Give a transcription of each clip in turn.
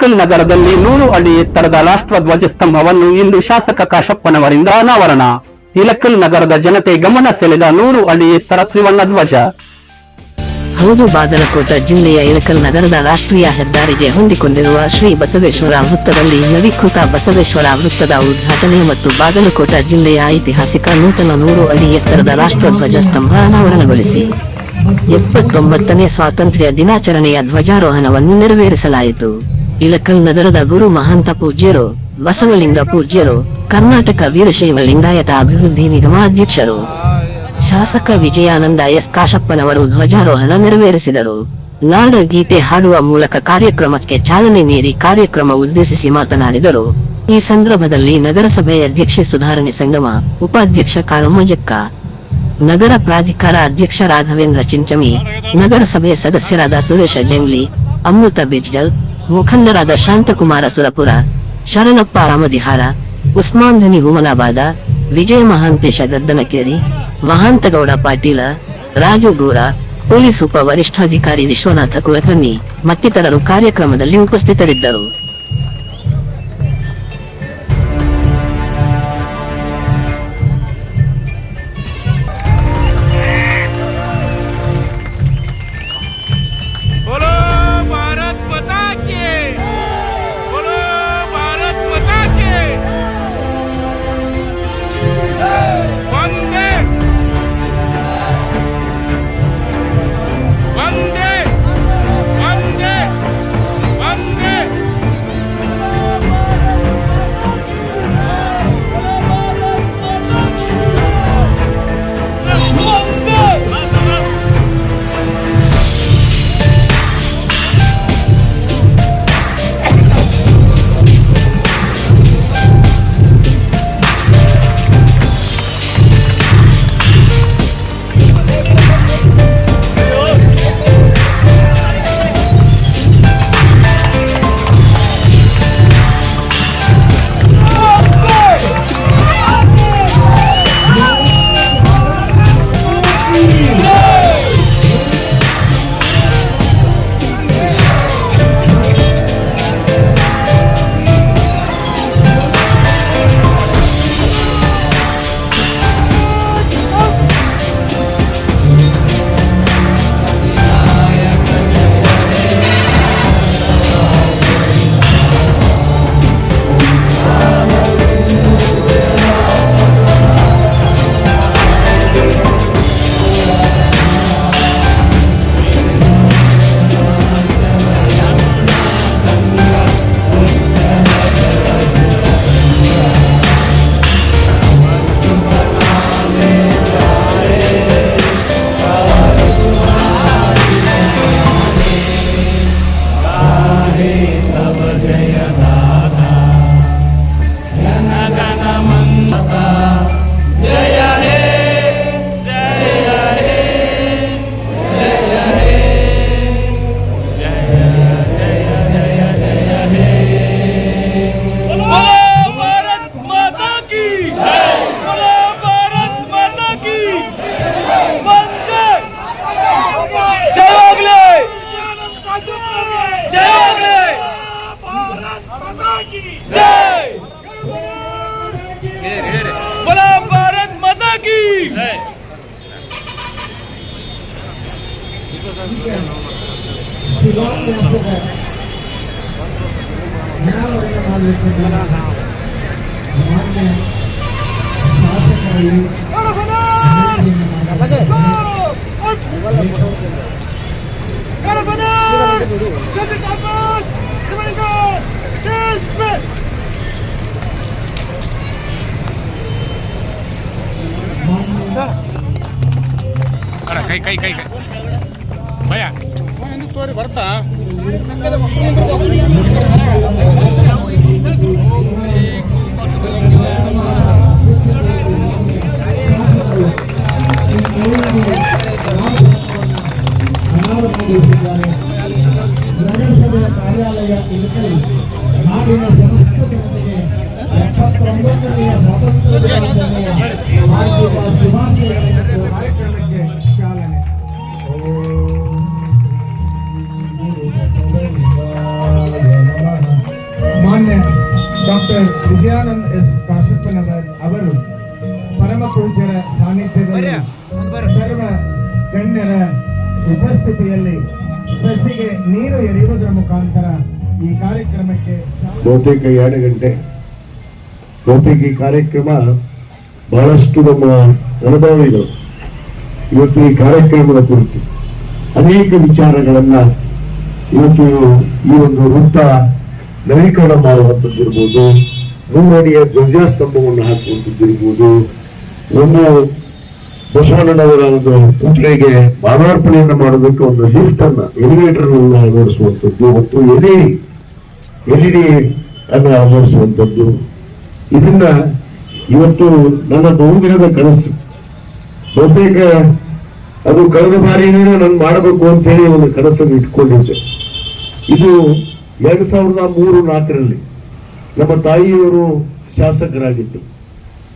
ಇಳಕಲ್ ನಗರದಲ್ಲಿ ನೂರು ಅಡಿ ಎತ್ತರದ ರಾಷ್ಟ್ರ ಧ್ವಜಸ್ತಂಭವನ್ನು ಇಂದು ಶಾಸಕ ಕಾಶಪ್ಪನವರಿಂದ ಅನಾವರಣ. ಇಲಕಲ್ ನಗರದ ಜನತೆ ಗಮನ ಸೆಳೆದ ನೂರು ಅಡಿ ಎತ್ತರ ತ್ರಿವರ್ಣ ಧ್ವಜ ಹೌದು ಬಾಗಲಕೋಟ ಜಿಲ್ಲೆಯ ಇಳಕಲ್ ನಗರದ ರಾಷ್ಟ್ರೀಯ ಹೆದ್ದಾರಿಗೆ ಹೊಂದಿಕೊಂಡಿರುವ ಶ್ರೀ ಬಸವೇಶ್ವರ ವೃತ್ತದಲ್ಲಿ ನವೀಕೃತ ಬಸವೇಶ್ವರ ವೃತ್ತದ ಉದ್ಘಾಟನೆ ಮತ್ತು ಬಾಗಲಕೋಟ ಜಿಲ್ಲೆಯ ಐತಿಹಾಸಿಕ ನೂತನ ನೂರು ಅಡಿ ಎತ್ತರದ ರಾಷ್ಟ್ರ ಧ್ವಜ ಸ್ತಂಭ ಅನಾವರಣಗೊಳಿಸಿ. ಎಪ್ಪತ್ತೊಂಬತ್ತನೇ ಸ್ವಾತಂತ್ರ್ಯ ದಿನಾಚರಣೆಯ ಧ್ವಜಾರೋಹಣವನ್ನು ನೆರವೇರಿಸಲಾಯಿತು. ಇಳಕಲ್ ನಗರದ ಗುರು ಮಹಂತ ಪೂಜ್ಯರು, ಬಸವಲಿಂಗ ಪೂಜ್ಯರು, ಕರ್ನಾಟಕ ವೀರಶೈವ ಲಿಂಗಾಯತ ಅಭಿವೃದ್ಧಿ ನಿಗಮ ಅಧ್ಯಕ್ಷರು, ಶಾಸಕ ವಿಜಯಾನಂದ ಎಸ್ ಕಾಶಪ್ಪನವರು ಧ್ವಜಾರೋಹಣ ನೆರವೇರಿಸಿದರು. ನಾಡ ಗೀತೆ ಹಾಡುವ ಮೂಲಕ ಕಾರ್ಯಕ್ರಮಕ್ಕೆ ಚಾಲನೆ ನೀಡಿ ಕಾರ್ಯಕ್ರಮ ಉದ್ದೇಶಿಸಿ ಮಾತನಾಡಿದರು. ಈ ಸಂದರ್ಭದಲ್ಲಿ ನಗರಸಭೆ ಅಧ್ಯಕ್ಷೆ ಸುಧಾರಣೆ ಸಂಗಮ, ಉಪಾಧ್ಯಕ್ಷ ಕಾಳಮ್ಮಜಕ್ಕ ನಗರ ಪ್ರಾಧಿಕಾರ ಅಧ್ಯಕ್ಷ ರಾಘವೇಂದ್ರ ಚಿಂಚಮಿ, ನಗರಸಭೆ ಸದಸ್ಯರಾದ ಸುರೇಶ ಜಂಗ್ಲಿ, ಅಮೃತ ಬಿಜ್ಜಲ್ ಮುಖಂಡರಾದ ಶಾಂತಕುಮಾರ ಸುರಪುರ, ಶರಣಪ್ಪ ರಾಮದಿಹಾರ, ಉಸ್ಮಾನ್ ಧನಿ ಹುಮನಾಬಾದ ವಿಜಯ ಮಹಾಂತೇಶ ಗದ್ದನಕೇರಿ ಮಹಾಂತಗೌಡ ಪಾಟೀಲ, ರಾಜು ಗೂರ, ಪೊಲೀಸ್ ಉಪ ವರಿಷ್ಠಾಧಿಕಾರಿ ವಿಶ್ವನಾಥ ಕುಲಕರ್ಣಿ ಮತ್ತಿತರರು ಕಾರ್ಯಕ್ರಮದಲ್ಲಿ ಉಪಸ್ಥಿತರಿದ್ದರು. ಕೈ ಕೈ ಕೈ ಕೈ ಭಯ ತೋರಿ ಬರ್ತಾ ನಗರಸಭೆಯ ಕಾರ್ಯಾಲಯ ಇರುತ್ತಲ್ಲಿ ನಾಡಿನ ಸಮಸ್ತ ಜನತೆಗೆ ಎಪ್ಪತ್ತೊಂಬತ್ತನೆಯ ಸ್ವಾತಂತ್ರ್ಯ ದಿನಾಚರಣೆಯ ಹಾರ್ದಿಕ ಶುಭಾಶಯಗಳು ಮತ್ತು ಕಾರ್ಯಕ್ರಮಕ್ಕೆ ಚಾಲನೆ ಓಂ ಗುರು ಬಸವಲಿಂಗಾಯ ನಮಃ ಡಾಕ್ಟರ್ ವಿಜಯಾನಂದ್ ಎಸ್ ಕಾಶಪ್ಪನವರ್ ಅವರು ಪರಮ ಪೂಜ್ಯರ ಸಾನ್ನಿಧ್ಯದಲ್ಲಿ ಸರ್ವ ಗಣ್ಯರ ಉಪಸ್ಥಿತಿಯಲ್ಲಿ ಸಸಿಗೆ ನೀರು ಎರೆಯುವುದರ ಮುಖಾಂತರ ಈ ಕಾರ್ಯಕ್ರಮಕ್ಕೆ ಬಹುತೇಕ ಎರಡು ಗಂಟೆ. ಬಹುತೇಕ ಈ ಕಾರ್ಯಕ್ರಮ ಬಹಳಷ್ಟು ನಮ್ಮ ಅನುಭವಿಗಳು ಇವತ್ತು ಈ ಕಾರ್ಯಕ್ರಮದ ಕುರಿತು ಅನೇಕ ವಿಚಾರಗಳನ್ನ ಇವತ್ತು ಈ ಒಂದು ವೃತ್ತ ನವೀಕರಣ ಮಾಡುವಂಥದ್ದಿರ್ಬೋದು. ನೂರಡಿಯ ಧ್ವಜಸ್ತಂಭವನ್ನು ಹಾಕುವಂಥದ್ದಿರ್ಬೋದು. ಒಂದು ಬಸವಣ್ಣನವರ ಒಂದು ಪುತ್ರಿಗೆ ಮಾಲಾರ್ಪಣೆಯನ್ನು ಮಾಡೋದಕ್ಕೆ ಒಂದು ಲಿಫ್ಟ್ ಅನ್ನ ಎಲಿವೇಟರ್ ಅಳವಡಿಸುವಂಥದ್ದು ಮತ್ತು ಇ ಎಲ್ಇಡಿ ಅನ್ನು ಅಳವಡಿಸುವಂಥದ್ದು ಇದನ್ನ ಇವತ್ತು ನನ್ನ ಬಹುದಿನದ ಕನಸು. ಬಹುತೇಕ ಅದು ಕಳೆದ ಬಾರಿನೇ ನಾನು ಮಾಡಬೇಕು ಅಂತ ಹೇಳಿ ಒಂದು ಕನಸನ್ನು ಇಟ್ಕೊಂಡಿದ್ದೆ. ಇದು ಎರಡ್ ಸಾವಿರದ ಮೂರು ನಾಲ್ಕರಲ್ಲಿ ನಮ್ಮ ತಾಯಿಯವರು ಶಾಸಕರಾಗಿದ್ದು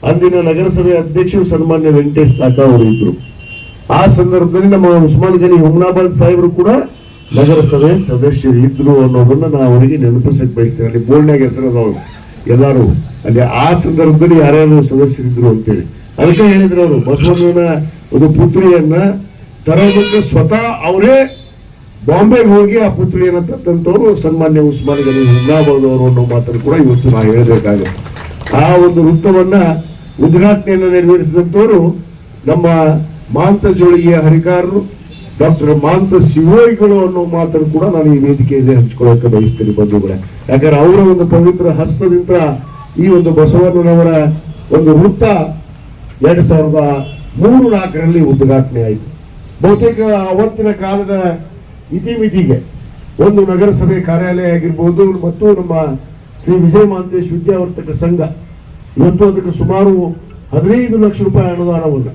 ಅಂದಿನ ನಗರಸಭೆ ಅಧ್ಯಕ್ಷರು ಸನ್ಮಾನ್ಯ ವೆಂಕಟೇಶ್ ಸಾಕ ಅವರು ಇದ್ರು ಆ ಸಂದರ್ಭದಲ್ಲಿ ನಮ್ಮ ಉಸ್ಮಾನ್ ಗನಿ ಹುಮ್ನಾಬಾದ್ ಸಾಹೇಬರು ಕೂಡ ನಗರಸಭೆ ಸದಸ್ಯರು ಇದ್ರು ಅನ್ನೋದನ್ನ ನಾನು ಅವರಿಗೆ ನೆನಪಿಸಕ್ಕೆ ಬಯಸ್ತೇನೆ. ಅಲ್ಲಿ ಬೋರ್ಡ್ನಾಗ ಹೆಸರದವರು ಎಲ್ಲರೂ ಅಲ್ಲಿ ಆ ಸಂದರ್ಭದಲ್ಲಿ ಯಾರ್ಯಾರು ಸದಸ್ಯರಿದ್ರು ಅಂತೇಳಿ. ಅದಕ್ಕೆ ಹೇಳಿದ್ರು ಅವರು, ಬಸವಣ್ಣನ ಒಂದು ಪುತ್ರಿಯನ್ನ ತರೋದಕ್ಕೆ ಸ್ವತಃ ಅವರೇ ಬಾಂಬೆಗೆ ಹೋಗಿ ಆ ಪುತ್ರಿಯನ್ನ ತಂದಂತವರು ಸನ್ಮಾನ್ಯ ಉಸ್ಮಾನ್ ಗನಿ ಹುಮ್ನಾಬಾದ್ ಅವರು ಅನ್ನೋ ಮಾತನ್ನು ಕೂಡ ಇವತ್ತು ನಾವು ಹೇಳಬೇಕಾಗುತ್ತೆ. ಆ ಒಂದು ವೃತ್ತವನ್ನ ಉದ್ಘಾಟನೆಯನ್ನು ನೆರವೇರಿಸಿದಂತವರು ನಮ್ಮ ಮಾಂತ ಜೋಳಿಗೆಯ ಹರಿಕಾರರು, ಡಾಕ್ಟರ್ ಮಾಂತ ಸಿವೋಯಿಗಳು ಅನ್ನೋ ಮಾತನ್ನು ಕೂಡ ನಾನು ಈ ವೇದಿಕೆಯಲ್ಲಿ ಹಂಚಿಕೊಳ್ಳಕ್ಕೆ ಬಯಸ್ತೀನಿ ಬಂಧುಗಳೇ. ಯಾಕಂದ್ರೆ ಅವರ ಒಂದು ಪವಿತ್ರ ಹಸ್ತದಿಂದ ಈ ಒಂದು ಬಸವಣ್ಣನವರ ಒಂದು ವೃತ್ತ ಎರಡ್ ಸಾವಿರದ ಮೂರು ನಾಲ್ಕರಲ್ಲಿ ಉದ್ಘಾಟನೆ ಆಯಿತು. ಬಹುತೇಕ ಅವತ್ತಿನ ಕಾಲದ ಇತಿಮಿತಿಗೆ ಒಂದು ನಗರಸಭೆ ಕಾರ್ಯಾಲಯ ಆಗಿರ್ಬೋದು ಮತ್ತು ನಮ್ಮ ಶ್ರೀ ವಿಜಯ ಮಹಾಂತೇಶ್ ವಿದ್ಯಾವರ್ತಕ ಸಂಘ ಇವತ್ತು ಅದಕ್ಕೆ ಸುಮಾರು ಹದಿನೈದು ಲಕ್ಷ ರೂಪಾಯಿ ಅನುದಾನವನ್ನು.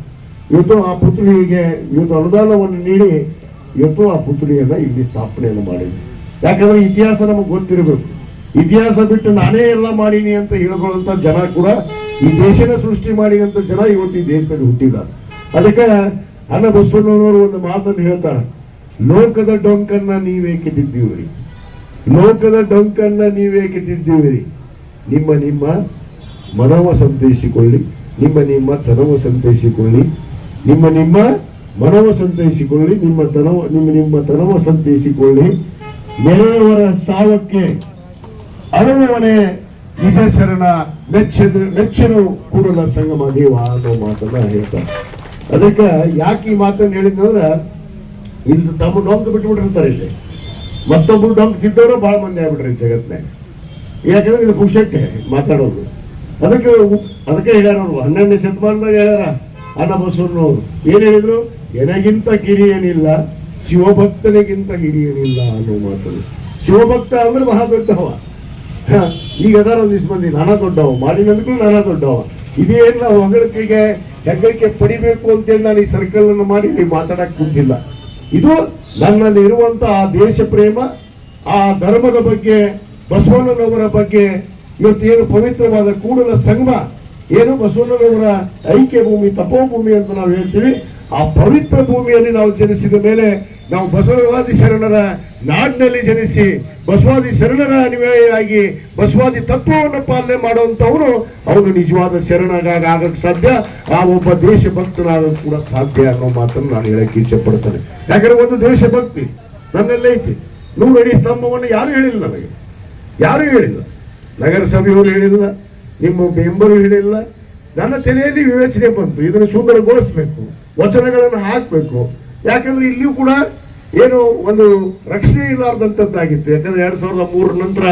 ಇವತ್ತು ಆ ಪುತ್ಳಿಗೆ ಇವತ್ತು ಅನುದಾನವನ್ನು ನೀಡಿ ಇವತ್ತು ಆ ಪುತ್ಳಿಯನ್ನು ಇಲ್ಲಿ ಸ್ಥಾಪನೆಯನ್ನು ಮಾಡಿದ್ವಿ ಯಾಕಂದ್ರೆ ಇತಿಹಾಸ ನಮಗೆ ಗೊತ್ತಿರಬೇಕು. ಇತಿಹಾಸ ಬಿಟ್ಟು ನಾನೇ ಎಲ್ಲ ಮಾಡೀನಿ ಅಂತ ಹೇಳ್ಕೊಳ್ಳುವಂಥ ಜನ ಕೂಡ ಈ ದೇಶನ ಸೃಷ್ಟಿ ಮಾಡಿದಂತ ಜನ ಇವತ್ತು ಈ ದೇಶದಲ್ಲಿ ಹುಟ್ಟಿದ್ದಾರೆ. ಅದಕ್ಕೆ ಅನ್ನ ಬಸವಣ್ಣನವರು ಒಂದು ಮಾತನ್ನು ಹೇಳ್ತಾರೆ. ಲೋಕದ ಡೊಂಕನ್ನ ನೀವೇಕೆ ತಿದ್ದೀವಿರಿ ಲೋಕದ ಡೊಂಕನ್ನ ನೀವೇಕೆ ತಿದ್ದೀವಿರಿ ನಿಮ್ಮ ನಿಮ್ಮ ಮನವ ಸಂತೈಸಿಕೊಳ್ಳಿ, ನಿಮ್ಮ ನಿಮ್ಮ ತನವ ಸಂತೈಸಿಕೊಳ್ಳಿ, ನಿಮ್ಮ ನಿಮ್ಮ ಮನವ ಸಂತೈಸಿಕೊಳ್ಳಿ, ನಿಮ್ಮ ತನವ, ನಿಮ್ಮ ನಿಮ್ಮ ತನವ ಸಂತೈಸಿಕೊಳ್ಳಿ. ನೆರೆಯವರ ಸಾವಕ್ಕೆ ಅನುಭವನೆ ಶರಣ ಮೆಚ್ಚನು ನೆಚ್ಚಿನ ಕೂಡಲ ಸಂಗಮ. ದೇವ ಅನ್ನೋ ಮಾತನ್ನ ಹೇಳ್ತಾರೆ. ಅದಕ್ಕೆ ಯಾಕೆ ಈ ಮಾತನ್ನು ಹೇಳಿದ್ನಂದ್ರ, ಇಲ್ಲಿ ತಮ್ಮ ಡೊಂಕ್ ಬಿಟ್ಬಿಟ್ಟಿರ್ತಾರೆ ಇಲ್ಲಿ. ಮತ್ತೊಬ್ರು ಡೊಂಕ್ ತಿದ್ದವರು ಬಹಳ ಮಂದಿ ಆಗ್ಬಿಟ್ರಿ ಜಗತ್ನಾಗ ಯಾಕಂದ್ರೆ ಇದು ಪುರುಷಕ್ಕೆ ಮಾತಾಡೋದು. ಅದಕ್ಕೆ ಅದಕ್ಕೆ ಹೇಳ್ಯಾರ ಅವರು. ಹನ್ನೆರಡನೇ ಶತಮಾನದಾಗ ಹೇಳ್ಯಾರ ಅನ್ನ ಬಸವಣ್ಣವರು ಏನ್ ಹೇಳಿದ್ರು? ಎನಗಿಂತ ಕಿರಿಯೇನಿಲ್ಲ, ಶಿವಭಕ್ತನಿಗಿಂತ ಕಿರಿಯೇನಿಲ್ಲ ಅನ್ನೋ ಮಾತನ್ನು. ಶಿವಭಕ್ತ ಅಂದ್ರೆ ಮಹಾ ದೊಡ್ಡವ. ಈಗ ಅದಾರ ಒಂದಿಷ್ಟು ಮಂದಿ ನಾನಾ ದೊಡ್ಡವ. ಮಾಡಿನಂದ್ರೂ ನಾನಾ ದೊಡ್ಡವ. ಇದೇನ್ ನಾವು ಹೊಗಳಿಕೆಗೆ ಹೆಗ್ಗಳಿಕೆ ಪಡಿಬೇಕು ಅಂತೇಳಿ ನಾನು ಈ ಸರ್ಕಲ್ ಅನ್ನು ಮಾಡಿ ನೀವು ಮಾತಾಡಕ್ ಕುಂತಿಲ್ಲ. ಇದು ನನ್ನಲ್ಲಿ ಇರುವಂತ ಆ ದೇಶ ಪ್ರೇಮ, ಆ ಧರ್ಮದ ಬಗ್ಗೆ, ಬಸವಣ್ಣನವರ ಬಗ್ಗೆ ಇವತ್ತು ಏನು ಪವಿತ್ರವಾದ ಕೂಡಲ ಸಂಗಮ? ಏನು ಬಸವಣ್ಣನವರ ಐಕ್ಯ ಭೂಮಿ, ತಪೋಭೂಮಿ ಅಂತ ನಾವು ಹೇಳ್ತೀವಿ. ಆ ಪವಿತ್ರ ಭೂಮಿಯಲ್ಲಿ ನಾವು ಜನಿಸಿದ ಮೇಲೆ ನಾವು ಬಸವವಾದಿ ಶರಣರ ನಾಡಿನಲ್ಲಿ ಜನಿಸಿ, ಬಸವಾದಿ ಶರಣರ ಅನುಯಾಯಿಯಾಗಿ ಬಸವಾದಿ ತತ್ವವನ್ನು ಪಾಲನೆ ಮಾಡುವಂಥವರು ಅವನು ನಿಜವಾದ ಶರಣಗಾಗಿ ಆಗಕ್ಕೆ ಸಾಧ್ಯ. ಆ ಒಬ್ಬ ದೇಶಭಕ್ತನಾಗಕ್ಕೆ ಕೂಡ ಸಾಧ್ಯ ಅನ್ನೋ ಮಾತನ್ನು ನಾನು ಹೇಳಕ್ಕೆ ಇಚ್ಛೆ ಪಡ್ತೇನೆ. ಯಾಕಂದ್ರೆ ಒಂದು ದೇಶಭಕ್ತಿ ನನ್ನಲ್ಲೇ ಐತಿ. ನೂರಡಿ ಸ್ತಂಭವನ್ನು ಯಾರು ಹೇಳಿಲ್ಲ ನನಗೆ? ಯಾರು ಹೇಳಿಲ್ಲ? ನಗರಸಭೆಯವರು ಹೇಳಿಲ್ಲ, ನಿಮ್ಮ ಮೆಂಬರು ಹೇಳಿಲ್ಲ. ನನ್ನ ತಲೆಯಲ್ಲಿ ವಿವೇಚನೆ ಬಂತು, ಇದನ್ನು ಸುಂದರಗೊಳಿಸ್ಬೇಕು ವಚನಗಳನ್ನು ಹಾಕಬೇಕು. ಯಾಕಂದ್ರೆ ಇಲ್ಲಿಯೂ ಕೂಡ ಏನು ಒಂದು ರಕ್ಷಣೆ ಇಲ್ಲಾರ್ದಂಥದ್ದಾಗಿತ್ತು. ಯಾಕಂದ್ರೆ ಎರಡ್ ಸಾವಿರದ ಮೂರರ ನಂತರ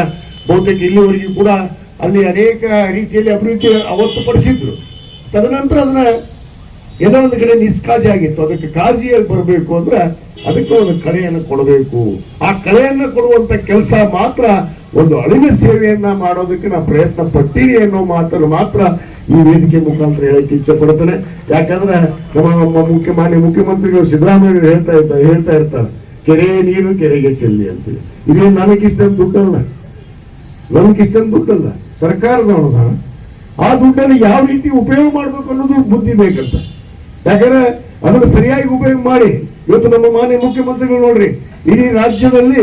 ಬಹುತೇಕ ಇಲ್ಲಿವರೆಗೂ ಕೂಡ ಅಲ್ಲಿ ಅನೇಕ ರೀತಿಯಲ್ಲಿ ಅಭಿವೃದ್ಧಿ ಅವತ್ತು ಪಡಿಸಿದ್ರು ತದನಂತರ ಅದನ್ನ ಏನೋ ಒಂದು ಕಡೆ ನಿಷ್ಕಾಜಿ ಆಗಿತ್ತು. ಅದಕ್ಕೆ ಕಾಜಿಯಲ್ಲಿ ಬರಬೇಕು ಅಂದ್ರೆ ಅದಕ್ಕೆ ಒಂದು ಕಳೆಯನ್ನು ಕೊಡಬೇಕು. ಆ ಕಳೆಯನ್ನ ಕೊಡುವಂತ ಕೆಲಸ ಮಾತ್ರ ಒಂದು ಅಳಿವೆ ಸೇವೆಯನ್ನ ಮಾಡೋದಕ್ಕೆ ನಾ ಪ್ರಯತ್ನ ಪಟ್ಟಿರಿ ಅನ್ನೋ ಮಾತನ್ನು ಮಾತ್ರ ಈ ವೇದಿಕೆ ಮುಖಾಂತರ ಹೇಳಕ್ಕೆ ಇಚ್ಛೆ ಪಡ್ತೇನೆ ಯಾಕಂದ್ರೆ ನಮ್ಮ ನಮ್ಮ ಮುಖ್ಯಮಂತ್ರಿಗಳು ಸಿದ್ದರಾಮಯ್ಯ ಹೇಳ್ತಾ ಇರ್ತಾರೆ ಹೇಳ್ತಾ ಇರ್ತಾರೆ. ಕೆರೆ ನೀರು ಕೆರೆಗೆ ಚೆಲ್ಲಿ ಅಂತೇಳಿ. ಇದೇನು ನನಗಿಷ್ಟ ದುಡ್ಡಲ್ಲ? ನಮ್ಗಿಷ್ಟ ದುಡ್ಡಲ್ಲ? ಸರ್ಕಾರದ ಅನುದಾನ ಆ ದುಡ್ಡನ್ನು ಯಾವ ರೀತಿ ಉಪಯೋಗ ಮಾಡ್ಬೇಕು ಅನ್ನೋದು ಬುದ್ಧಿ ಬೇಕಂತ. ಯಾಕಂದ್ರೆ ಅದನ್ನು ಸರಿಯಾಗಿ ಉಪಯೋಗ ಮಾಡಿ. ಇವತ್ತು ನಮ್ಮ ಮಾನ್ಯ ಮುಖ್ಯಮಂತ್ರಿಗಳು ನೋಡ್ರಿ, ಇಡೀ ರಾಜ್ಯದಲ್ಲಿ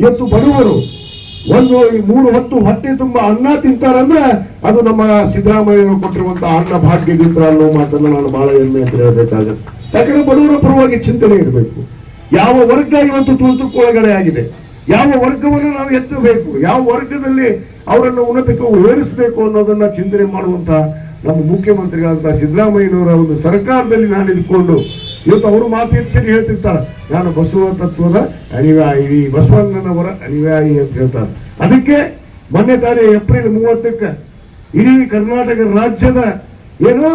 ಇವತ್ತು ಬಡವರು ಒಂದು ಮೂರು ಹೊತ್ತು ಹೊಟ್ಟೆ ತುಂಬಾ ಅನ್ನ ತಿಂತಾರಂದ್ರೆ ಅದು ನಮ್ಮ ಸಿದ್ದರಾಮಯ್ಯ ಕೊಟ್ಟಿರುವಂತಹ ಅನ್ನ ಭಾಗ್ಯದಿಂದ ಅನ್ನೋ ಮಾತನ್ನು ನಾನು ಬಹಳ ಹೆಮ್ಮೆ ಅಂತ ಹೇಳಬೇಕಾಗುತ್ತೆ. ಯಾಕಂದ್ರೆ ಬಡವರ ಪರವಾಗಿ ಚಿಂತನೆ ಇರಬೇಕು. ಯಾವ ವರ್ಗ ಇವತ್ತು ತುಳಿತಕ್ಕೊಳಗಡೆ ಆಗಿದೆ? ಯಾವ ವರ್ಗವನ್ನು ನಾವು ಎತ್ತಬೇಕು? ಯಾವ ವರ್ಗದಲ್ಲಿ ಅವರನ್ನು ಉನ್ನತಕ್ಕೆ ಏರಿಸಬೇಕು ಅನ್ನೋದನ್ನ ಚಿಂತನೆ ಮಾಡುವಂತಹ ನಮ್ಮ ಮುಖ್ಯಮಂತ್ರಿಗಳಂತ ಸಿದ್ದರಾಮಯ್ಯನವರ ಒಂದು ಸರ್ಕಾರದಲ್ಲಿ ನಾನು ಇದ್ಕೊಂಡು ಇವತ್ತು ಅವರು ಮಾತು ಹೆಚ್ಚಾಗಿ ಹೇಳ್ತಿರ್ತಾರೆ. ನಾನು ಬಸವ ತತ್ವದ ಅನಿವಾಯಿ ಈ ಬಸವಣ್ಣನವರ ಅನಿವಾಯಿ ಅಂತ ಹೇಳ್ತಾರೆ. ಅದಕ್ಕೆ ಮೊನ್ನೆ ತಾನೇ ಏಪ್ರಿಲ್ ಮೂವತ್ತಕ್ಕೆ ಇಡೀ ಕರ್ನಾಟಕ ರಾಜ್ಯದ ಏನು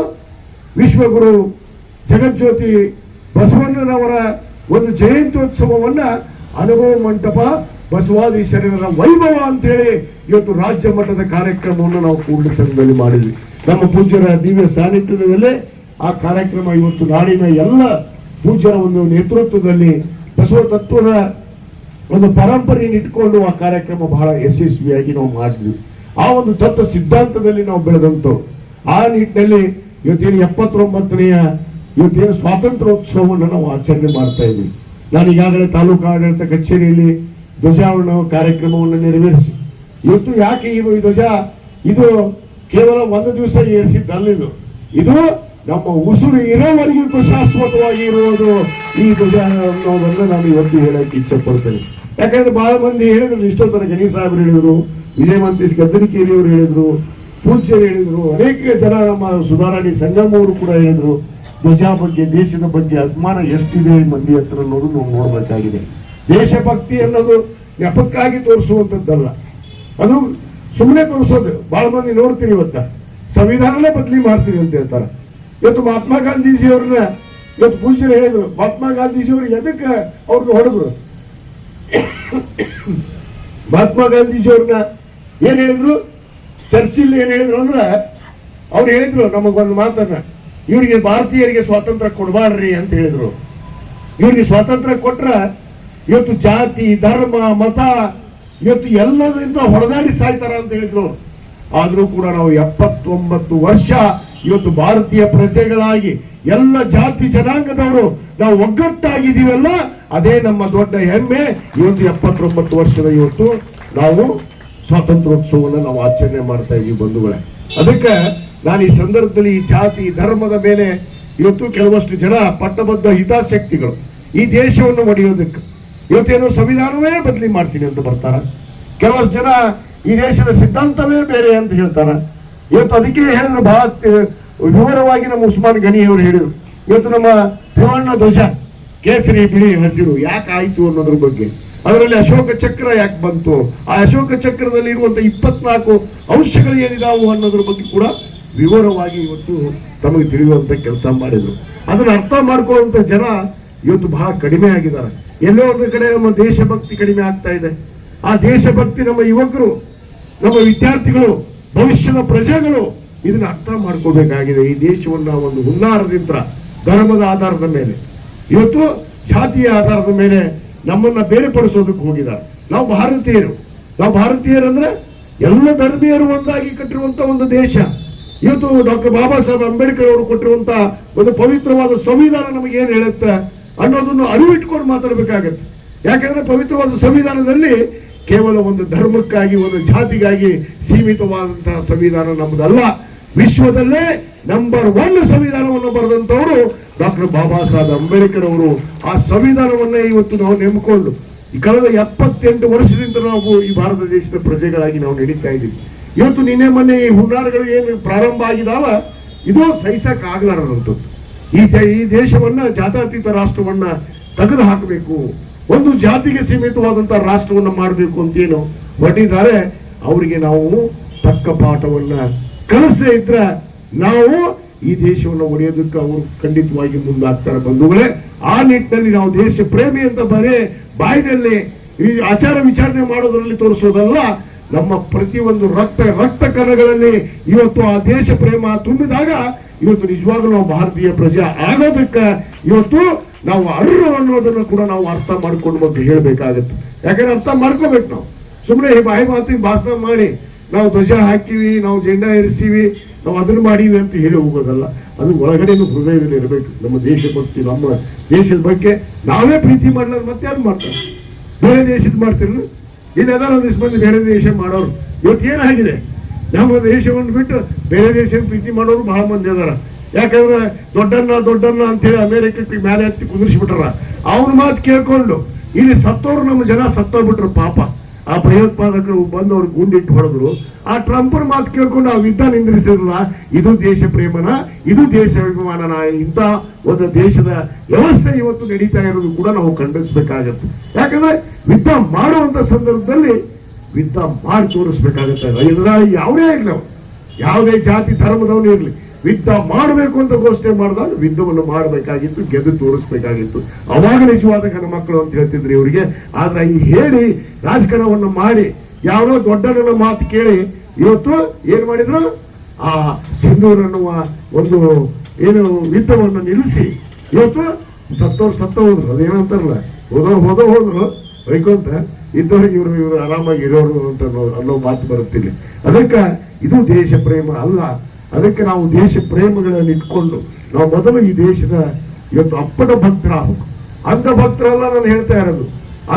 ವಿಶ್ವಗುರು ಜಗಜ್ಯೋತಿ ಬಸವಣ್ಣನವರ ಒಂದು ಜಯಂತ್ಯೋತ್ಸವವನ್ನ ಅನುಭವ ಮಂಟಪ ಬಸವಾದೀಶ್ವರರ ವೈಭವ ಅಂತ ಹೇಳಿ ಇವತ್ತು ರಾಜ್ಯ ಮಟ್ಟದ ಕಾರ್ಯಕ್ರಮವನ್ನು ನಾವು ಕೂಡಲ ಸಂಘದಲ್ಲಿ ಮಾಡಿದ್ವಿ. ನಮ್ಮ ಪೂಜ್ಯರ ದಿವ್ಯ ಸಾನ್ನಿಧ್ಯದಲ್ಲಿ ಆ ಕಾರ್ಯಕ್ರಮ ಇವತ್ತು ನಾಡಿನ ಎಲ್ಲ ಪೂಜ್ಯರ ಒಂದು ನೇತೃತ್ವದಲ್ಲಿ ಬಸವ ತತ್ವದ ಒಂದು ಪರಂಪರೆಯನ್ನು ಇಟ್ಕೊಂಡು ಆ ಕಾರ್ಯಕ್ರಮ ಬಹಳ ಯಶಸ್ವಿಯಾಗಿ ನಾವು ಮಾಡಿದ್ವಿ. ಆ ಒಂದು ತತ್ವ ಸಿದ್ಧಾಂತದಲ್ಲಿ ನಾವು ಬೆಳೆದಂತವು ಆ ನಿಟ್ಟಿನಲ್ಲಿ ಇವತ್ತೇನು ಎಪ್ಪತ್ತೊಂಬತ್ತನೆಯ ಇವತ್ತೇನು ಸ್ವಾತಂತ್ರ್ಯೋತ್ಸವವನ್ನು ನಾವು ಆಚರಣೆ ಮಾಡ್ತಾ ಇದ್ವಿ. ನಾನು ಈಗಾಗಲೇ ತಾಲೂಕು ಆಡಳಿತ ಕಚೇರಿಯಲ್ಲಿ ಧ್ವಜಾರೋಹಣ ಕಾರ್ಯಕ್ರಮವನ್ನು ನೆರವೇರಿಸಿ. ಇವತ್ತು ಯಾಕೆ ಇದು ಈ ಧ್ವಜ? ಇದು ಕೇವಲ ಒಂದು ದಿವಸ ಏರಿಸಿದ್ದಲ್ಲಿದು ಇದು ನಮ್ಮ ಉಸಿರು ಇರೋವರೆಗೂ ಶಾಶ್ವತವಾಗಿ ಇರುವುದು ಈ ಧ್ವಜ ಅನ್ನೋದನ್ನು ನಾನು ಇವತ್ತು ಹೇಳಕ್ಕೆ ಇಚ್ಛೆ ಪಡ್ತೇನೆ ಯಾಕಂದ್ರೆ ಬಹಳ ಮಂದಿ ಹೇಳಿದ್ರು ಇಷ್ಟೋ ತರ ಗಣೇಶ್ ಸಾಹೇಬ್ರು ಹೇಳಿದ್ರು ವಿಜಯ ಗದ್ದರಿಕೇರಿಯವರು ಹೇಳಿದ್ರು, ಪೂಜ್ಯರು ಹೇಳಿದ್ರು, ಅನೇಕ ಜನ ನಮ್ಮ ಸುಧಾರಾಣಿ ಸಂಗಮ್ ಅವರು ಕೂಡ ಹೇಳಿದ್ರು, ಧ್ವಜ ಬಗ್ಗೆ, ದೇಶದ ಬಗ್ಗೆ ಅಭಿಮಾನ ಎಷ್ಟಿದೆ ಮಂದಿ ಹತ್ರ ಅನ್ನೋದು ನಾವು ನೋಡ್ಬೇಕಾಗಿದೆ. ದೇಶಭಕ್ತಿ ಅನ್ನೋದು ನೆಪಕ್ಕಾಗಿ ತೋರಿಸುವಂಥದ್ದಲ್ಲ. ಅದು ಸುಮ್ಮನೆ ತೋರಿಸೋದು. ಬಹಳ ಮಂದಿ ನೋಡ್ತೀರಿ ಇವತ್ತ. ಸಂವಿಧಾನನೇ ಬದಲಿ ಮಾಡ್ತೀವಿ ಅಂತ ಹೇಳ್ತಾರೆ. ಇವತ್ತು ಮಹಾತ್ಮ ಗಾಂಧೀಜಿ ಅವ್ರನ್ನ ಇವತ್ತು ಪೂಜ್ಯರು ಹೇಳಿದ್ರು, ಮಹಾತ್ಮ ಗಾಂಧೀಜಿ ಅವರು ಎದಕ್ಕೆ ಅವ್ರನ್ನ ಹೊಡೆದ್ರು? ಮಹಾತ್ಮ ಗಾಂಧೀಜಿ ಅವ್ರನ್ನ ಏನ್ ಹೇಳಿದ್ರು? ಚರ್ಚಿಲ್ ಏನ್ ಹೇಳಿದ್ರು ಅಂದ್ರೆ ಅವ್ರು ಹೇಳಿದ್ರು ನಮಗೊಂದು ಮಾತನ್ನ. ಇವ್ರಿಗೆ ಭಾರತೀಯರಿಗೆ ಸ್ವಾತಂತ್ರ್ಯ ಕೊಡಬಾರ್ರಿ ಅಂತ ಹೇಳಿದ್ರು. ಇವ್ರಿಗೆ ಸ್ವಾತಂತ್ರ್ಯ ಕೊಟ್ರ ಇವತ್ತು ಜಾತಿ, ಧರ್ಮ, ಮತ, ಇವತ್ತು ಎಲ್ಲದರಿಂದ ಹೊಡೆದಾಡಿ ಸಾಯ್ತಾರ ಅಂತ ಹೇಳಿದ್ರು. ಆದರೂ ಕೂಡ ನಾವು ಎಪ್ಪತ್ತೊಂಬತ್ತು ವರ್ಷ ಇವತ್ತು ಭಾರತೀಯ ಪ್ರಜೆಗಳಾಗಿ ಎಲ್ಲ ಜಾತಿ ಜನಾಂಗದವರು ನಾವು ಒಗ್ಗಟ್ಟಾಗಿದ್ದೀವಲ್ಲ, ಅದೇ ನಮ್ಮ ದೊಡ್ಡ ಹೆಮ್ಮೆ. ಇವತ್ತು ಎಪ್ಪತ್ತೊಂಬತ್ತು ವರ್ಷದ ಇವತ್ತು ನಾವು ಸ್ವಾತಂತ್ರ್ಯೋತ್ಸವವನ್ನು ನಾವು ಆಚರಣೆ ಮಾಡ್ತಾ ಇದೀವಿ ಬಂಧುಗಳೇ. ಅದಕ್ಕೆ ನಾನು ಈ ಸಂದರ್ಭದಲ್ಲಿ ಈ ಜಾತಿ, ಧರ್ಮದ ಮೇಲೆ ಇವತ್ತು ಕೆಲವಷ್ಟು ಜನ ಪಟ್ಟಬದ್ಧ ಹಿತಾಸಕ್ತಿಗಳು ಈ ದೇಶವನ್ನು ಒಡೆಯೋದಕ್ಕೆ ಇವತ್ತೇನು ಸಂವಿಧಾನವೇ ಬದಲಿ ಮಾಡ್ತೀನಿ ಅಂತ ಬರ್ತಾರ. ಕೆಲವಷ್ಟು ಜನ ಈ ದೇಶದ ಸಿದ್ಧಾಂತವೇ ಬೇರೆ ಅಂತ ಹೇಳ್ತಾರ. ಇವತ್ತು ಅದಕ್ಕೆ ಹೇಳಿದ್ರು ಬಹಳ ವಿವರವಾಗಿ ನಮ್ಮ ಉಸ್ಮಾನ್ ಗನಿ ಅವರು ಹೇಳಿದ್ರು. ಇವತ್ತು ನಮ್ಮ ತ್ರಿವರ್ಣ ಧ್ವಜ, ಕೇಸರಿ ಬಿಳಿ ಹಸಿರು ಯಾಕೆ ಆಯ್ತು ಅನ್ನೋದ್ರ ಬಗ್ಗೆ. ಅದರಲ್ಲಿ ಅಶೋಕ ಚಕ್ರ ಯಾಕೆ ಬಂತು? ಆ ಅಶೋಕ ಚಕ್ರದಲ್ಲಿ ಇರುವಂತ ಇಪ್ಪತ್ನಾಲ್ಕು ಅಂಶಗಳು ಏನಿದಾವು ಅನ್ನೋದ್ರ ಬಗ್ಗೆ ಕೂಡ ವಿವರವಾಗಿ ಇವತ್ತು ತಮಗೆ ತಿಳಿಯುವಂತ ಕೆಲಸ ಮಾಡಿದ್ರು. ಅದನ್ನ ಅರ್ಥ ಮಾಡ್ಕೊಳ್ಳುವಂತ ಜನ ಇವತ್ತು ಬಹಳ ಕಡಿಮೆ ಆಗಿದ್ದಾರೆ. ಎಲ್ಲೋ ಒಂದು ಕಡೆ ನಮ್ಮ ದೇಶಭಕ್ತಿ ಕಡಿಮೆ ಆಗ್ತಾ ಇದೆ. ಆ ದೇಶಭಕ್ತಿ ನಮ್ಮ ಯುವಕರು, ನಮ್ಮ ವಿದ್ಯಾರ್ಥಿಗಳು, ಭವಿಷ್ಯದ ಪ್ರಜೆಗಳು ಇದನ್ನ ಅರ್ಥ ಮಾಡ್ಕೋಬೇಕಾಗಿದೆ. ಈ ದೇಶವನ್ನ ಒಂದು ಹುನ್ನಾರದಿಂದ, ಧರ್ಮದ ಆಧಾರದ ಮೇಲೆ. ಇವತ್ತು ಜಾತಿಯ ಆಧಾರದ ಮೇಲೆ ನಮ್ಮನ್ನ ಬೇರೆಪಡಿಸೋದಕ್ಕೆ ಹೋಗಿದ್ದಾರೆ. ನಾವು ಭಾರತೀಯರು. ನಾವು ಭಾರತೀಯರಂದ್ರೆ ಎಲ್ಲ ಧರ್ಮೀಯರು ಒಂದಾಗಿ ಕಟ್ಟಿರುವಂತ ಒಂದು ದೇಶ. ಇವತ್ತು ಡಾಕ್ಟರ್ ಬಾಬಾ ಸಾಹೇಬ್ ಅಂಬೇಡ್ಕರ್ ಅವರು ಕೊಟ್ಟಿರುವಂತಹ ಒಂದು ಪವಿತ್ರವಾದ ಸಂವಿಧಾನ ನಮಗೆ ಏನ್ ಹೇಳುತ್ತೆ? ಅನ್ನೋದನ್ನು ಅರಿವಿಟ್ಕೊಂಡು ಮಾತಾಡಬೇಕಾಗತ್ತೆ. ಯಾಕಂದ್ರೆ ಪವಿತ್ರವಾದ ಸಂವಿಧಾನದಲ್ಲಿ ಕೇವಲ ಒಂದು ಧರ್ಮಕ್ಕಾಗಿ, ಒಂದು ಜಾತಿಗಾಗಿ ಸೀಮಿತವಾದಂತಹ ಸಂವಿಧಾನ ನಮ್ಮದಲ್ಲ. ವಿಶ್ವದಲ್ಲೇ ನಂಬರ್ ಒನ್ ಸಂವಿಧಾನವನ್ನು ಬರೆದಂತವರು ಡಾಕ್ಟರ್ ಬಾಬಾ ಸಾಹೇಬ್ ಅಂಬೇಡ್ಕರ್ ಅವರು ಆ ಸಂವಿಧಾನವನ್ನೇ ಇವತ್ತು ನಾವು ನೆಮ್ಕೊಂಡು ಕಳೆದ ಎಪ್ಪತ್ತೆಂಟು ವರ್ಷದಿಂದ ನಾವು ಈ ಭಾರತ ದೇಶದ ಪ್ರಜೆಗಳಾಗಿ ನಾವು ನಡೀತಾ ಇದ್ದೀವಿ. ಇವತ್ತು ನಿನ್ನೆ ಮೊನ್ನೆ ಈ ಹುನ್ನಾರಗಳು ಏನು ಪ್ರಾರಂಭ ಆಗಿದಾವ ಇದು ಸಹಿಸಕ್ ಆಗ್ಲಾರದಂಥದ್ದು. ಈ ಈ ದೇಶವನ್ನ ಜಾತಾತೀತ ರಾಷ್ಟ್ರವನ್ನ ತೆಗೆದು ಹಾಕಬೇಕು. ಒಂದು ಜಾತಿಗೆ ಸೀಮಿತವಾದಂತಹ ರಾಷ್ಟ್ರವನ್ನ ಮಾಡಬೇಕು ಅಂತ ಏನು ಹೊರಟಿದ್ದಾರೆ ಅವರಿಗೆ ನಾವು ತಕ್ಕ ಪಾಠವನ್ನ ಕಲಿಸದೇ ಇದ್ರೆ ನಾವು ಈ ದೇಶವನ್ನು ಒಡೆಯೋದಕ್ಕೆ ಅವರು ಖಂಡಿತವಾಗಿ ಮುಂದಾಗ್ತಾರೆ ಬಂಧುಗಳೇ. ಆ ನಿಟ್ಟಿನಲ್ಲಿ ನಾವು ದೇಶ ಪ್ರೇಮಿ ಅಂತ ಬರೀ ಬಾಯಿನಲ್ಲಿ ಈ ಆಚಾರ ವಿಚಾರಣೆ ಮಾಡೋದ್ರಲ್ಲಿ ತೋರಿಸೋದಲ್ಲ. ನಮ್ಮ ಪ್ರತಿಯೊಂದು ರಕ್ತ ರಕ್ತ ಕಣಗಳಲ್ಲಿ ಇವತ್ತು ಆ ದೇಶ ಪ್ರೇಮ ತುಂಬಿದಾಗ ಇವತ್ತು ನಿಜವಾಗ್ಲೂ ಭಾರತೀಯ ಪ್ರಜೆ ಆಗೋದಕ್ಕೆ ಇವತ್ತು ನಾವು ಅರ್ಹ ಅನ್ನೋದನ್ನು ಕೂಡ ನಾವು ಅರ್ಥ ಮಾಡ್ಕೊಂಡು ಬಗ್ಗೆ ಹೇಳ್ಬೇಕಾಗತ್ತೆ. ಯಾಕಂದ್ರೆ ಅರ್ಥ ಮಾಡ್ಕೋಬೇಕು ನಾವು. ಸುಮ್ಮನೆ ಬಾಯಿ ಮಾತಿಗೆ ಭಾಷಣ ಮಾಡಿ ನಾವು ಧ್ವಜ ಹಾಕಿವಿ ನಾವು ಜೆಂಡಾ ಏರಿಸಿವಿ ನಾವು ಅದನ್ನು ಮಾಡೀವಿ ಅಂತ ಹೇಳಿ ಹೋಗೋದಲ್ಲ. ಅದು ಒಳಗಡೆ ಹೃದಯದಲ್ಲಿ ಇರಬೇಕು. ನಮ್ಮ ದೇಶ ಭಕ್ತಿ ನಮ್ಮ ದೇಶದ ಬಗ್ಗೆ ನಾವೇ ಪ್ರೀತಿ ಮಾಡಲ್ಲ ಮತ್ತೆ ಯಾರು ಮಾಡ್ತಾರೆ? ಬೇರೆ ದೇಶದ ಮಾಡ್ತೀರಿ ಇಲ್ಲೆಲ್ಲ ಒಂದಿಷ್ಟು ಮಂದಿ ಬೇರೆ ದೇಶ ಮಾಡೋರು. ಇವತ್ತು ಏನಾಗಿದೆ? ನಮ್ಮ ದೇಶವನ್ನು ಬಿಟ್ಟು ಬೇರೆ ದೇಶ ಪ್ರೀತಿ ಮಾಡೋರು ಬಹಳ ಮಂದಿ ಅದಾರ ಯಾಕಂದ್ರೆ ದೊಡ್ಡಣ್ಣ ದೊಡ್ಡಣ್ಣ ಅಂತೇಳಿ ಅಮೆರಿಕಕ್ಕೆ ಮೇಲೆ ಹತ್ತಿ ಕುದುರಿಸ್ಬಿಟ್ರ ಅವ್ರ ಮಾತು ಕೇಳ್ಕೊಂಡು, ಇಲ್ಲಿ ಸತ್ತೋರು ನಮ್ಮ ಜನ ಸತ್ತೋಗ್ಬಿಟ್ರು ಪಾಪ. ಆ ಭಯೋತ್ಪಾದಕರು ಬಂದು ಅವ್ರಿಗೆ ಗುಂಡಿಟ್ಟು ಹೊಡೆದ್ರು. ಆ ಟ್ರಂಪರ್ ಮಾತು ಕೇಳ್ಕೊಂಡು ಆ ಯುದ್ಧ ನಿಂದ್ರಿಸಿದ್ರಲ್ಲ, ಇದು ದೇಶ ಪ್ರೇಮನ? ಇದು ದೇಶ ಅಭಿಮಾನನ? ಇಂಥ ಒಂದು ದೇಶದ ವ್ಯವಸ್ಥೆ ಇವತ್ತು ನಡೀತಾ ಇರೋದು ಕೂಡ ನಾವು ಖಂಡಿಸ್ಬೇಕಾಗತ್ತೆ. ಯಾಕಂದ್ರೆ ಯುದ್ಧ ಮಾಡುವಂತ ಸಂದರ್ಭದಲ್ಲಿ ಯುದ್ಧ ಮಾಡಿ ತೋರಿಸ್ಬೇಕಾಗತ್ತೆ. ಇದರ ಯಾವುದೇ ಇರಲಿ. ಯಾವುದೇ ಜಾತಿ ಧರ್ಮದವನು ಇರಲಿ. ಯುದ್ಧ ಮಾಡಬೇಕು ಅಂತ ಘೋಷಣೆ ಮಾಡಿದಾಗ ಯುದ್ಧವನ್ನು ಮಾಡಬೇಕಾಗಿತ್ತು, ಗೆದ್ದು ತೋರಿಸ್ಬೇಕಾಗಿತ್ತು. ಅವಾಗ ನಿಜವಾದ ಗಣ ಮಕ್ಕಳು ಅಂತ ಹೇಳ್ತಿದ್ರು ಇವರಿಗೆ. ಆದ್ರೆ ಈ ಹೇಳಿ ರಾಜಕಾರಣವನ್ನು ಮಾಡಿ ಯಾವನೋ ದೊಡ್ಡನ ಮಾತು ಕೇಳಿ, ಇವತ್ತು ಏನ್ ಮಾಡಿದ್ರು? ಆ ಸಿಂಧೂರ್ ಅನ್ನುವ ಒಂದು ಏನು ಯುದ್ಧವನ್ನು ನಿಲ್ಲಿಸಿ, ಇವತ್ತು ಸತ್ತವ್ರು ಸತ್ತ ಹೋದ್ರು. ಅದೇನಂತಾರಲ್ಲ, ಹೋದೋ ಹೋದೋ, ಹೋದ್ರು. ವೈಕೋಂತ ಇದ್ದವ್ರಿಗೆ ಇವರು ಇವರು ಆರಾಮಾಗಿ ಇರೋರು ಅಂತ ಅನ್ನೋ ಮಾತು ಬರುತ್ತಿಲ್ಲ ಅದಕ್ಕೆ ಇದು ದೇಶ ಪ್ರೇಮ ಅಲ್ಲ. ಅದಕ್ಕೆ ನಾವು ದೇಶ ಪ್ರೇಮಗಳನ್ನು ಇಟ್ಕೊಂಡು, ನಾವು ಮೊದಲು ಈ ದೇಶದ ಇವತ್ತು ಅಪ್ಪಟ ಭಕ್ತರಾಗಬೇಕು ಅಂಧ ಭಕ್ತರಲ್ಲ ನಾನು ಹೇಳ್ತಾ ಇರೋದು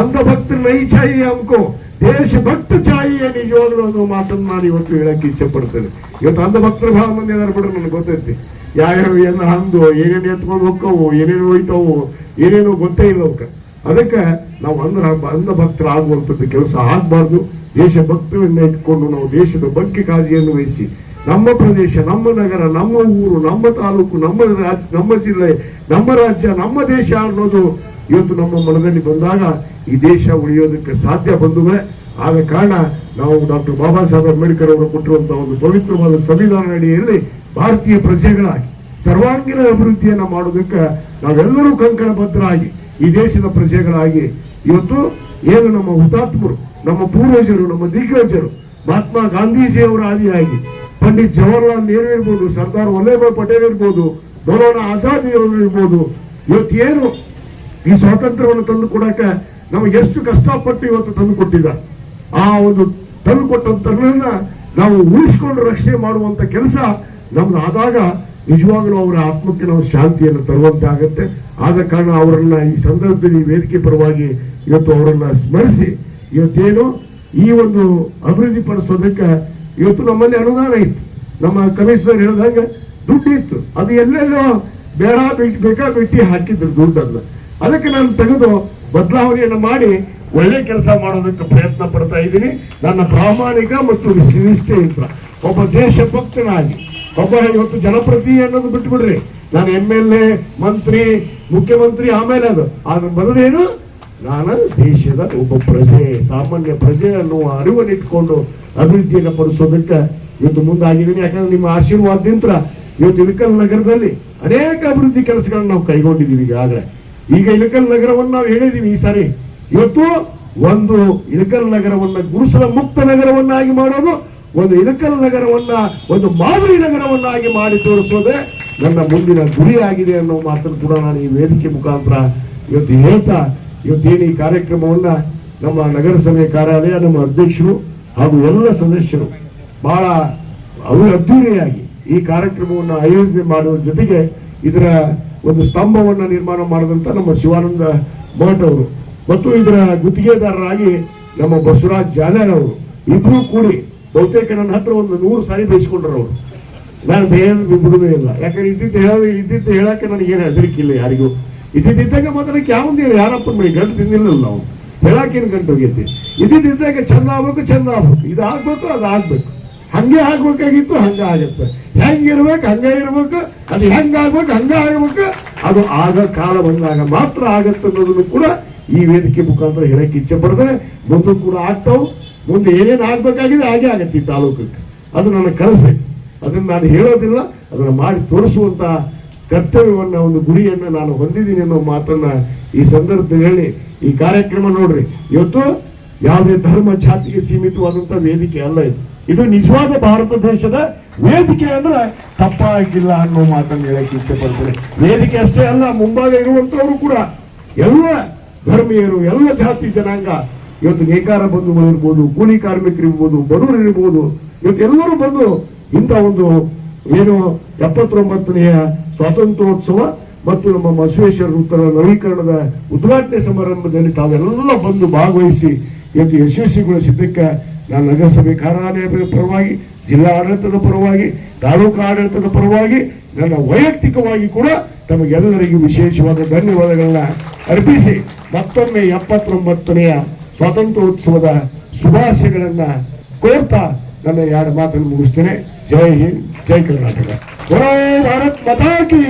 ಅಂಧ ಭಕ್ತರ ನೈ ಛಾಯಿ ಅನ್ಕೋ ದೇಶ ಭಕ್ತ ಛಾಯಿಯ ನಿಜವಾಗ್ಲೂ ಅನ್ನೋ ಮಾತನ್ನು ನಾನು ಇವತ್ತು ಹೇಳಕ್ಕೆ ಇಚ್ಛೆ ಪಡ್ತೇನೆ ಇವತ್ತು ಅಂಧ ಭಕ್ತರ ಭಾವ ಮಂದಿ ಏನಾರು ಬಿಡ್ರಿ ನನಗೆ ಗೊತ್ತೈತಿ. ಯಾವ್ಯಾವ ಏನು ಅಂದು ಏನೇನು ಎತ್ಕೊಂಡು ಹೋಗ್ಕವು ಏನೇನು ಹೋಯ್ತಾವು, ಏನೇನು ಗೊತ್ತೇ ಇಲ್ಲ ಅವಕ್ಕೆ ಅದಕ್ಕೆ ನಾವು ಅಂದ್ರ ಅಂಧ ಭಕ್ತರಾಗುವಂಥದ್ದು ಕೆಲಸ ಆಗಬಾರ್ದು. ದೇಶ ಭಕ್ತರನ್ನ ಇಟ್ಕೊಂಡು ನಾವು ದೇಶದ ಬಗ್ಗೆ ಕಾಳಜಿಯನ್ನು ವಹಿಸಿ ನಮ್ಮ ಪ್ರದೇಶ, ನಮ್ಮ ನಗರ, ನಮ್ಮ ಊರು, ನಮ್ಮ ತಾಲೂಕು, ನಮ್ಮ ರಾಜ್ಯ ನಮ್ಮ ಜಿಲ್ಲೆ, ನಮ್ಮ ರಾಜ್ಯ, ನಮ್ಮ ದೇಶ ಅನ್ನೋದು ಇವತ್ತು ನಮ್ಮ ಮನದಲ್ಲಿ ಬಂದಾಗ ಈ ದೇಶ ಉಳಿಯೋದಕ್ಕೆ ಸಾಧ್ಯ ಬಂಧುಗಳೇ ಆದ ಕಾರಣ ನಾವು ಡಾಕ್ಟರ್ ಬಾಬಾ ಸಾಹೇಬ್ ಅಂಬೇಡ್ಕರ್ ಅವರು ಕೊಟ್ಟಿರುವಂತಹ ಒಂದು ಪವಿತ್ರವಾದ ಸಂವಿಧಾನ ಅಡಿಯಲ್ಲಿ ಭಾರತೀಯ ಪ್ರಜೆಗಳಾಗಿ, ಸರ್ವಾಂಗೀಣ ಅಭಿವೃದ್ಧಿಯನ್ನ ಮಾಡೋದಕ್ಕೆ ನಾವೆಲ್ಲರೂ ಕಂಕಣಬದ್ಧರಾಗಿ ಈ ದೇಶದ ಪ್ರಜೆಗಳಾಗಿ ಇವತ್ತು ಏನು ನಮ್ಮ ಹುತಾತ್ಮರು, ನಮ್ಮ ಪೂರ್ವಜರು, ನಮ್ಮ ದಿಗ್ಗಜರು ಮಹಾತ್ಮ ಗಾಂಧೀಜಿ ಅವರ ಆದಿಯಾಗಿ, ಪಂಡಿತ್ ಜವಾಹರ್ಲಾಲ್ ನೆಹರು ಇರ್ಬೋದು, ಸರ್ದಾರ್ ವಲ್ಲಭಾಯ್ ಪಟೇಲ್ ಇರ್ಬೋದು, ಮೌಲಾನಾ ಆಜಾದ್ ಇರ್ಬೋದು ಇವತ್ತು ಏನು ಈ ಸ್ವಾತಂತ್ರ್ಯವನ್ನು ತಂದು ಕೊಡಕ್ಕೆ ನಾವು ಎಷ್ಟು ಕಷ್ಟಪಟ್ಟು ಇವತ್ತು ತಂದು ಕೊಟ್ಟಿದ್ದ ಆ ಒಂದು ತಂದು ಕೊಟ್ಟಂತ ನಾವು ಉಳಿಸ್ಕೊಂಡು ರಕ್ಷಣೆ ಮಾಡುವಂತ ಕೆಲಸ ನಮ್ದು ಆದಾಗ ನಿಜವಾಗ್ಲೂ ಅವರ ಆತ್ಮಕ್ಕೆ ನಾವು ಶಾಂತಿಯನ್ನು ತರುವಂತೆ ಆಗತ್ತೆ. ಆದ ಕಾರಣ ಅವರನ್ನ ಈ ಸಂದರ್ಭದಲ್ಲಿ ವೇದಿಕೆ ಪರವಾಗಿ ಇವತ್ತು ಅವರನ್ನ ಸ್ಮರಿಸಿ, ಇವತ್ತೇನು ಈ ಒಂದು ಅಭಿವೃದ್ಧಿ ಪಡಿಸೋದಕ್ಕೆ ಇವತ್ತು ನಮ್ಮಲ್ಲಿ ಅನುದಾನ ಇತ್ತು. ನಮ್ಮ ಕಮಿಷನರ್ ಹೇಳ್ದಂಗೆ ದುಡ್ಡು ಇತ್ತು. ಅದು ಎಲ್ಲೆಲ್ಲೋ ಬೇಡ ಬೇಕಾ ಬಿಟ್ಟು ಹಾಕಿದ್ರು ದುಡ್ಡನ್ನ. ಅದಕ್ಕೆ ನಾನು ತೆಗೆದು ಬದಲಾವಣೆಯನ್ನು ಮಾಡಿ ಒಳ್ಳೆ ಕೆಲಸ ಮಾಡೋದಕ್ಕೆ ಪ್ರಯತ್ನ ಪಡ್ತಾ ಇದ್ದೀನಿ. ನನ್ನ ಪ್ರಾಮಾಣಿಕ ಮತ್ತು ನಿಷ್ಠೆಯಿಂದ ಒಬ್ಬ ದೇಶಭಕ್ತನಾಗಿ, ಒಬ್ಬ ಇವತ್ತು ಜನಪ್ರತಿ ಅನ್ನೋದು ಬಿಟ್ಬಿಡ್ರಿ. ನಾನು ಎಂ ಎಲ್ ಎ ಮಂತ್ರಿ, ಮುಖ್ಯಮಂತ್ರಿ ಆಮೇಲೆ ಅದು. ಅದ್ರ ಬದಲೇನು ನಾನು ದೇಶದ ಒಬ್ಬ ಪ್ರಜೆ, ಸಾಮಾನ್ಯ ಪ್ರಜೆ ಅನ್ನುವ ಅರಿವನ್ನು ಇಟ್ಕೊಂಡು ಅಭಿವೃದ್ಧಿಯನ್ನು ಪಡಿಸೋದಕ್ಕೆ ಇವತ್ತು ಮುಂದಾಗಿದ್ದೀನಿ. ಯಾಕಂದ್ರೆ ನಿಮ್ಮ ಆಶೀರ್ವಾದದಿಂದ ಇವತ್ತು ಇಳಕಲ್ ನಗರದಲ್ಲಿ ಅನೇಕ ಅಭಿವೃದ್ಧಿ ಕೆಲಸಗಳನ್ನು ನಾವು ಕೈಗೊಂಡಿದ್ದೀವಿ ಈಗಾಗಲೇ. ಈಗ ಇಳಕಲ್ ನಗರವನ್ನು ನಾವು ಹೇಳಿದೀವಿ ಈ ಸಾರಿ. ಇವತ್ತು ಒಂದು ಇಳಕಲ್ ನಗರವನ್ನ ಗುರುಸಲ ಮುಕ್ತ ನಗರವನ್ನಾಗಿ ಮಾಡೋದು, ಒಂದು ಇಳಕಲ್ ನಗರವನ್ನ, ಒಂದು ಮಾದರಿ ನಗರವನ್ನಾಗಿ ಮಾಡಿ ತೋರಿಸೋದೇ ನನ್ನ ಮುಂದಿನ ಗುರಿಯಾಗಿದೆ ಅನ್ನೋ ಮಾತನ್ನು ಕೂಡ ನಾನು ಈ ವೇದಿಕೆ ಮುಖಾಂತರ ಇವತ್ತು ಹೇಳ್ತಾ ಇವತ್ತೇನು ಈ ಕಾರ್ಯಕ್ರಮವನ್ನ ನಮ್ಮ ನಗರಸಭೆ ಕಾರ್ಯಾಲಯ, ನಮ್ಮ ಅಧ್ಯಕ್ಷರು ಹಾಗೂ ಎಲ್ಲ ಸದಸ್ಯರು ಬಹಳ ಅದ್ದೂರಿಯಾಗಿ ಈ ಕಾರ್ಯಕ್ರಮವನ್ನು ಆಯೋಜನೆ ಮಾಡುವ ಜೊತೆಗೆ ಇದರ ಒಂದು ಸ್ತಂಭವನ್ನು ನಿರ್ಮಾಣ ಮಾಡಿದಂಥ ನಮ್ಮ ಶಿವಾನಂದ ಭಟ್ ಅವರು ಮತ್ತು ಇದರ ಗುತ್ತಿಗೆದಾರರಾಗಿ ನಮ್ಮ ಬಸವರಾಜ್ ಜಾಲರ್ ಅವರು ಇಬ್ರು ಕೂಡಿ ಬಹುತೇಕ ನನ್ನ ಹತ್ರ ಒಂದು ನೂರು ಸಾರಿ ಬೇಯಿಸಿಕೊಂಡ್ರು ಅವರು. ನಾನು ಬೇರೆ ಬಿಡುವುದೇ ಇಲ್ಲ. ಯಾಕಂದ್ರೆ ಇದ್ದಿದ್ದು ಹೇಳ ಇದ್ದಿದ್ದು ಹೇಳಕ್ಕೆ ನನಗೇನು ಹೆದರಿಕಿಲ್ಲ ಯಾರಿಗೂ. ಇದ್ದಿದ್ದಾಗ ಮಾತ್ರ ಯಾವಂದೇ ಯಾರಪ್ಪ ಮೈ ಗಂಟು ತಿನ್ನಿಲ್ಲ ನಾವು. ಹೇಳಕ್ಕೇನು ಗಂಟು ಹೋಗೈತಿ ಇದ್ದಿದ್ದಾಗ ಚಂದ ಆಗ್ಬೇಕು ಚಂದ ಆಗ್ಬೇಕು. ಇದು ಆಗ್ಬೇಕು, ಅದು ಆಗ್ಬೇಕು. ಹಂಗೆ ಆಗ್ಬೇಕಾಗಿತ್ತು, ಹಂಗ ಆಗತ್ತೆ. ಹೆಂಗಿರ್ಬೇಕು, ಹಂಗ ಇರ್ಬೇಕು, ಅದು ಹೆಂಗಾಗ್ಬೇಕು ಹಂಗ ಆಗ್ಬೇಕು, ಅದು ಆಗ ಕಾಲ ಬಂದಾಗ ಮಾತ್ರ ಆಗತ್ತೆ ಅನ್ನೋದನ್ನು ಕೂಡ ಈ ವೇದಿಕೆ ಮುಖಾಂತರ ಹೇಳಕ್ಕೆ ಇಚ್ಛೆ ಪಡ್ತಾರೆ. ಮುಂದೆ ಕೂಡ ಆಗ್ತಾವು. ಮುಂದೆ ಏನೇನು ಆಗ್ಬೇಕಾಗಿದೆ ಹಾಗೆ ಆಗತ್ತೆ ಈ ತಾಲೂಕಕ್ಕೆ. ಅದು ನನ್ನ ಕನಸೆ. ಅದನ್ನು ನಾನು ಹೇಳೋದಿಲ್ಲ, ಅದನ್ನ ಮಾಡಿ ತೋರಿಸುವಂತ ಕರ್ತವ್ಯವನ್ನ ಒಂದು ಗುರಿಯನ್ನ ನಾನು ಹೊಂದಿದ್ದೀನಿ ಅನ್ನೋ ಮಾತನ್ನ ಈ ಸಂದರ್ಭದಲ್ಲಿ ಈ ಕಾರ್ಯಕ್ರಮ ನೋಡ್ರಿ. ಇವತ್ತು ಯಾವುದೇ ಧರ್ಮ ಜಾತಿಗೆ ಸೀಮಿತವಾದಂತ ವೇದಿಕೆ ಅಲ್ಲ ಇದು. ಇದು ನಿಜವಾದ ಭಾರತ ದೇಶದ ವೇದಿಕೆ ಅಂದ್ರೆ ತಪ್ಪಾಗಿಲ್ಲ ಅನ್ನೋ ಮಾತನ್ನು ಹೇಳಕ್ಕೆ ಇಚ್ಛೆ ವೇದಿಕೆ ಅಷ್ಟೇ ಅಲ್ಲ, ಮುಂಭಾಗ ಇರುವಂತವರು ಕೂಡ. ಎಲ್ಲ ಧರ್ಮೀಯರು, ಎಲ್ಲ ಜಾತಿ ಜನಾಂಗ. ಇವತ್ತು ನೇಕಾರ ಬಂಧುಗಳು ಇರ್ಬೋದು, ಕೂಲಿ ಕಾರ್ಮಿಕರು ಇರ್ಬೋದು, ಬಡವರು ಇರ್ಬೋದು, ಇವತ್ತು ಎಲ್ಲರೂ ಬಂದು ಇಂಥ ಒಂದು ಏನು ಎಪ್ಪತ್ತೊಂಬತ್ತನೆಯ ಸ್ವಾತಂತ್ರ್ಯೋತ್ಸವ ಮತ್ತು ನಮ್ಮ ಬಸವೇಶ್ವರ ಉತ್ತರ ನವೀಕರಣದ ಉದ್ಘಾಟನೆ ಸಮಾರಂಭದಲ್ಲಿ ತಾವೆಲ್ಲ ಬಂದು ಭಾಗವಹಿಸಿ ಇವತ್ತು ಯಶಸ್ವಿಗೊಳಿಸಿದ್ದಕ್ಕೆ ನಾನು ನಗರಸಭೆ ಕಾರ್ಯಾಲಯದ ಪರವಾಗಿ, ಜಿಲ್ಲಾ ಆಡಳಿತದ ಪರವಾಗಿ, ತಾಲೂಕು ಆಡಳಿತದ ಪರವಾಗಿ, ನನ್ನ ವೈಯಕ್ತಿಕವಾಗಿ ಕೂಡ ತಮಗೆಲ್ಲರಿಗೂ ವಿಶೇಷವಾದ ಧನ್ಯವಾದಗಳನ್ನ ಅರ್ಪಿಸಿ ಮತ್ತೊಮ್ಮೆ ಎಪ್ಪತ್ತೊಂಬತ್ತನೆಯ ಸ್ವಾತಂತ್ರ್ಯೋತ್ಸವದ ಶುಭಾಶಯಗಳನ್ನು ಕೋರ್ತಾ ನನ್ನ ಎರಡು ಮಾತನ್ನು ಮುಗಿಸ್ತೇನೆ. ಜೈ ಹಿಂದ್ ಜೈ ಕರ್ನಾಟಕ. ಜೈ ಭಾರತ್ ಮಾತಾ ಕಿ!